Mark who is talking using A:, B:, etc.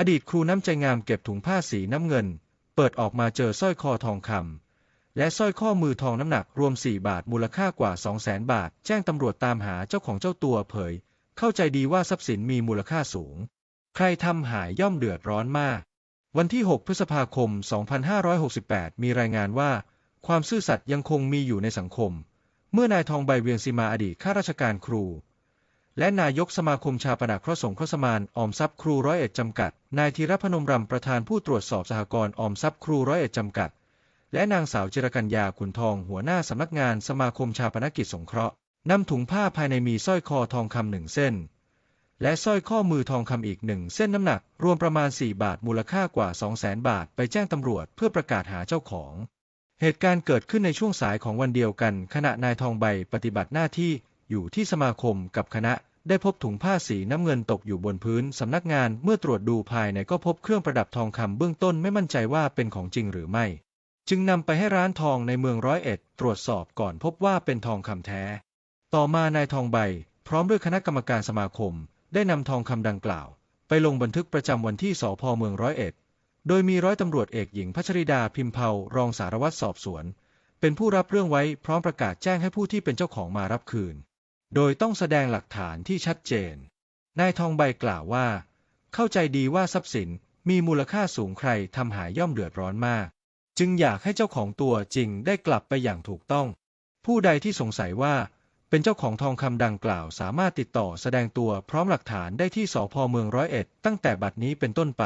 A: อดีตครูน้ำใจงามเก็บถุงผ้าสีน้ำเงิน เปิดออกมาเจอสร้อยคอทองคำและสร้อยข้อมือทองน้ำหนักรวม 4 บาทมูลค่ากว่า 200,000บาท แจ้งตำรวจตามหาเจ้าของเจ้าตัวเผย เข้าใจดีว่าทรัพย์สินมีมูลค่าสูง ใครทำหายย่อมเดือดร้อนมาก วันที่ 6 พฤษภาคม 2568 มีรายงานว่า ความซื่อสัตย์ยังคงมีอยู่ในสังคม เมื่อนายทองใบเวียงศิมาอดีตข้าราชการครู และนายกสมาคมชาปนเคราะห์สงเคราะห์สมานออมทรัพย์ครูร้อยเอ็ดจำกัด นายธีรพนมรำประธานผู้ตรวจสอบสหกรณ์ออมทรัพย์ครูร้อยเอ็ดจำกัด และนางสาวจิรกัญญาขุนทองหัวหน้าสำนักงานสมาคมชาปนกิจสงเคราะห์นำถุงผ้าภายในมีสร้อยคอทองคำหนึ่งเส้น และสร้อยข้อมือทองคำอีกหนึ่งเส้นน้ำหนัก รวมประมาณ 4 บาทมูลค่ากว่า 200,000 บาท ไปแจ้งตำรวจเพื่อประกาศหาเจ้าของ เหตุการณ์เกิดขึ้นในช่วงสายของวันเดียวกัน ขณะนายทองใบปฏิบัติหน้าที่อยู่ที่สมาคมกับคณะ ได้พบถุงผ้าสีน้ำเงินตกอยู่บนพื้นสำนักงานเมื่อตรวจดูภายในก็พบเครื่องประดับทองคำเบื้องต้นไม่มั่นใจว่าเป็นของจริงหรือไม่ จึงนำไปให้ร้านทองในเมืองร้อยเอ็ด ตรวจสอบก่อนพบว่าเป็นทองคำแท้ ต่อมานายทองใบ พร้อมด้วยคณะกรรมการสมาคม ได้นำทองคำดังกล่าว ไปลงบันทึกประจำวันที่สพเมืองร้อยเอ็ด โดยมีร้อยตำรวจเอกหญิงพัชริดาพิมพ์เผารองสารวัตรสอบสวน เป็นผู้รับเรื่องไว้พร้อมประกาศแจ้งให้ผู้ที่เป็นเจ้าของมารับคืน โดยต้องแสดงหลักฐานที่ชัดเจน นายทองใบกล่าวว่า เข้าใจดีว่าทรัพย์สินมีมูลค่าสูงใครทำหายย่อมเดือดร้อนมาก จึงอยากให้เจ้าของตัวจริงได้กลับไปอย่างถูกต้อง ผู้ใดที่สงสัยว่าเป็นเจ้าของทองคำดังกล่าวสามารถติดต่อแสดงตัวพร้อมหลักฐานได้ที่สพเมืองร้อยเอ็ดตั้งแต่บัดนี้เป็นต้นไป